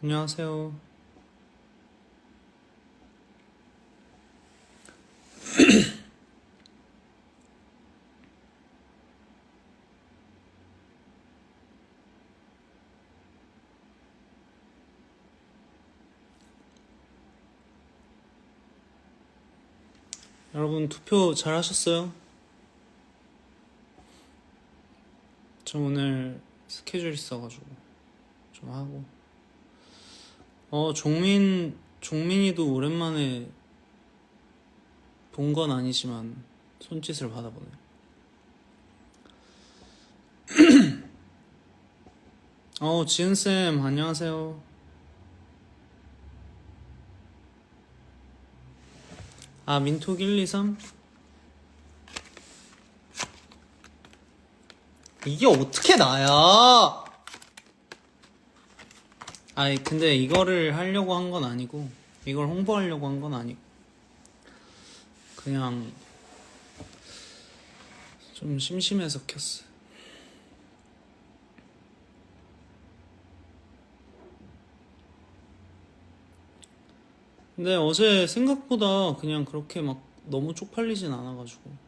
안녕하세요. 여러분 투표 잘 하셨어요? 저 오늘 스케줄 있어가지고 좀 하고 어 종민 종민이도 오랜만에 본 건 아니지만 손짓을 받아보네. 어 지은 쌤 안녕하세요. 아 민톡 123 이게 어떻게 나야? 아니 근데 이거를 하려고 한 건 아니고 이걸 홍보하려고 한 건 아니고 그냥 좀 심심해서 켰어. 근데 어제 생각보다 그냥 그렇게 막 너무 쪽팔리진 않아가지고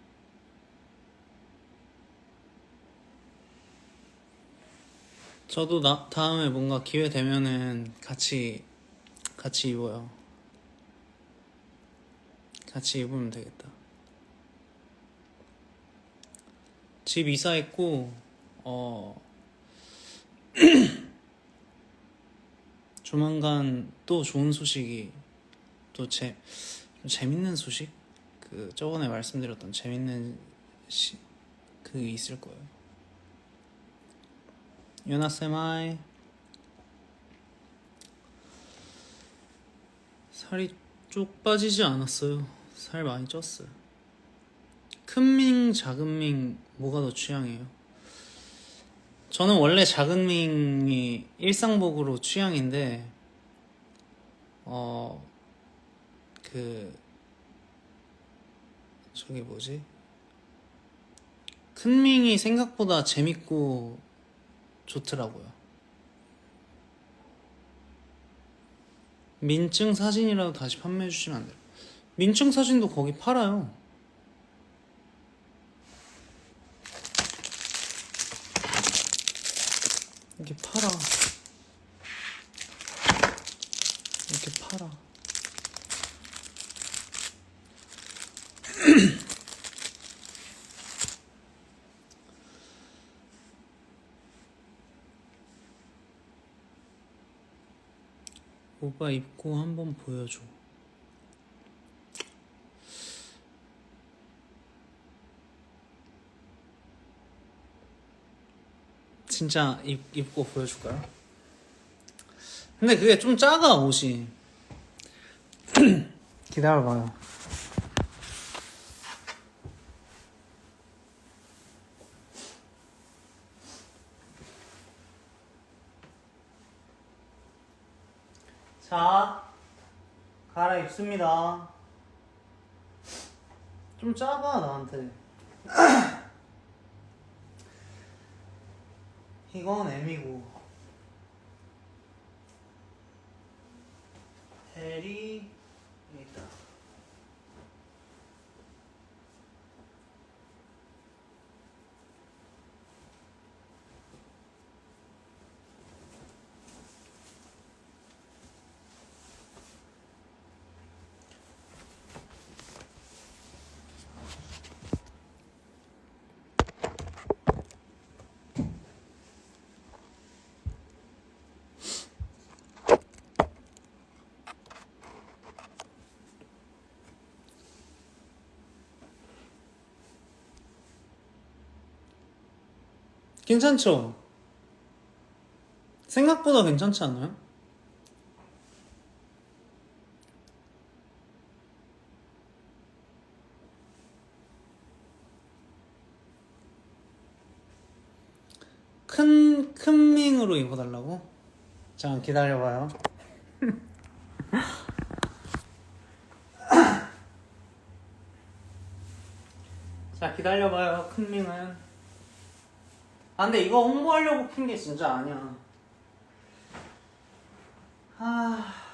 저도 나, 다음에 뭔가 기회 되면은 같이 같이 입어요. 같이 입으면 되겠다. 집 이사했고 어 조만간 또 좋은 소식이 또 재, 재밌는 소식 그 저번에 말씀드렸던 재밌는 시, 그 있을 거예요. 하이 살이 쪽 빠지지 않았어요. 살 많이 쪘어요. 큰밍, 작은밍 뭐가 더 취향이에요? 저는 원래 작은밍이 일상복으로 취향인데 어 그 저기 뭐지? 큰밍이 생각보다 재밌고 좋더라고요. 민증 사진이라도 다시 판매해 주시면 안 돼요? 민증 사진도 거기 팔아요. 이렇게 팔아. 이렇게 팔아. 오빠 입고 한번 보여줘. 진짜 입, 입고 보여줄까요? 근데 그게 좀 작아 옷이. 기다려봐요. 자, 갈아입습니다. 좀 작아, 나한테. 이건 M이고. L이 괜찮죠? 생각보다 괜찮지 않아요? 큰, 큰 밍으로 입어달라고? 잠깐 기다려봐요. 자, 기다려봐요. 큰 밍은. 아 근데 이거 홍보하려고 킨 게 진짜 아니야 아.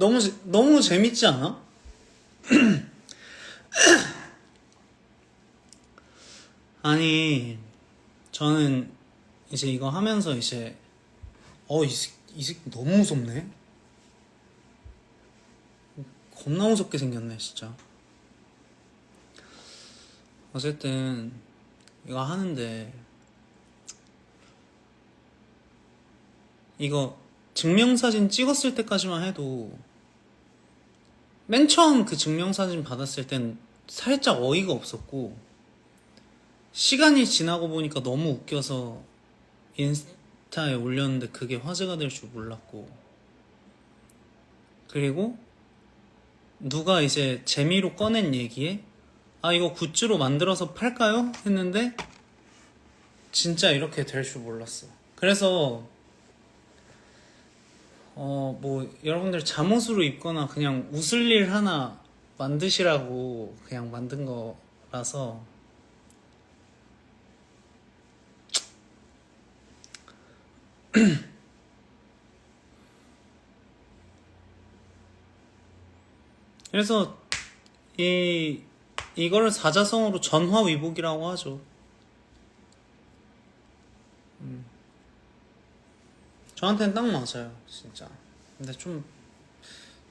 너무 재- 너무 재밌지 않아? 아니 저는 이제 이거 하면서 이제 어이 이 새끼 너무 무섭네. 겁나 무섭게 생겼네 진짜. 어쨌든 이거 하는데 이거 증명사진 찍었을 때까지만 해도 맨 처음 그 증명사진 받았을 땐 살짝 어이가 없었고 시간이 지나고 보니까 너무 웃겨서 인스타에 올렸는데 그게 화제가 될 줄 몰랐고 그리고 누가 이제 재미로 꺼낸 얘기에 아 이거 굿즈로 만들어서 팔까요? 했는데 진짜 이렇게 될 줄 몰랐어 그래서 어, 뭐, 여러분들 잠옷으로 입거나 그냥 웃을 일 하나 만드시라고 그냥 만든 거라서. 그래서, 이, 이거를 사자성어로 전화위복이라고 하죠. 저한테는 딱 맞아요, 진짜. 근데 좀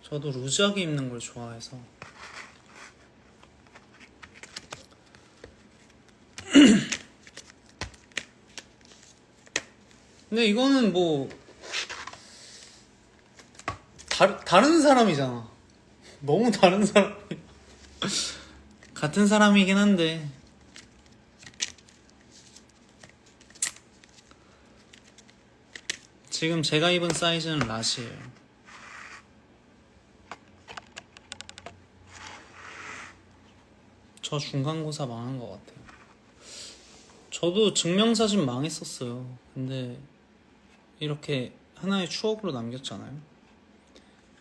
저도 루즈하게 입는 걸 좋아해서. 근데 이거는 뭐 다, 다른 사람이잖아. 너무 다른 사람. 같은 사람이긴 한데 지금 제가 입은 사이즈는 라시예요. 저 중간고사 망한 것 같아요. 저도 증명사진 망했었어요. 근데 이렇게 하나의 추억으로 남겼잖아요.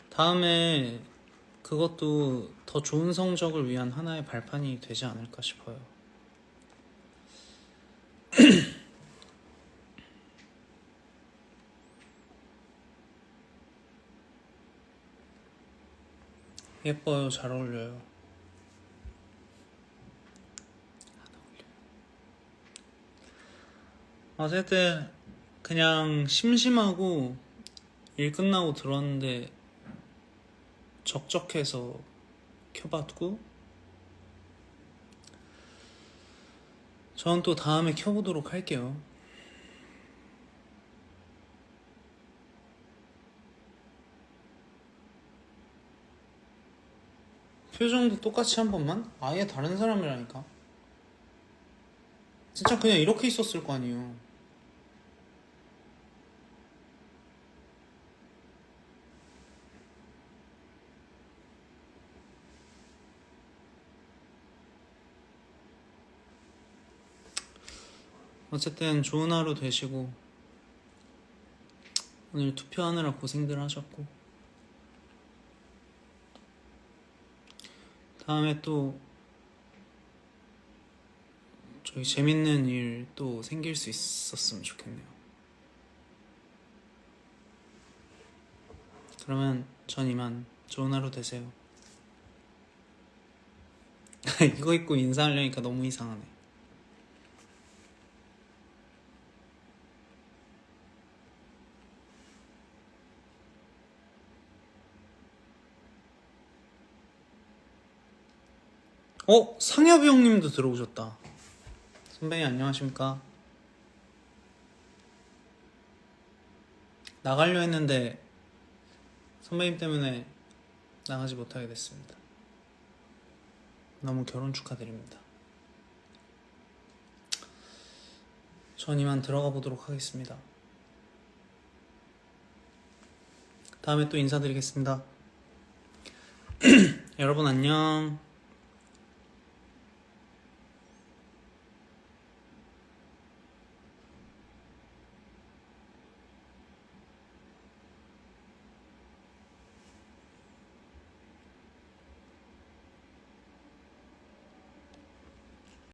다음에 그것도 더 좋은 성적을 위한 하나의 발판이 되지 않을까 싶어요. 예뻐요. 잘 어울려요. 어쨌든 그냥 심심하고 일 끝나고 들어왔는데 적적해서 켜봤고 전또 다음에 켜보도록 할게요. 표정도 똑같이 한 번만? 아예 다른 사람이라니까. 진짜 그냥 이렇게 있었을 거 아니에요. 어쨌든 좋은 하루 되시고 오늘 투표하느라 고생들 하셨고 다음에 또 저기 재밌는 일 또 생길 수 있었으면 좋겠네요. 그러면 전 이만 좋은 하루 되세요. 이거 입고 인사하려니까 너무 이상하네. 어? 상엽이 형님도 들어오셨다. 선배님 안녕하십니까? 나가려 했는데 선배님 때문에 나가지 못하게 됐습니다. 너무 결혼 축하드립니다. 전 이만 들어가 보도록 하겠습니다. 다음에 또 인사드리겠습니다. 여러분 안녕.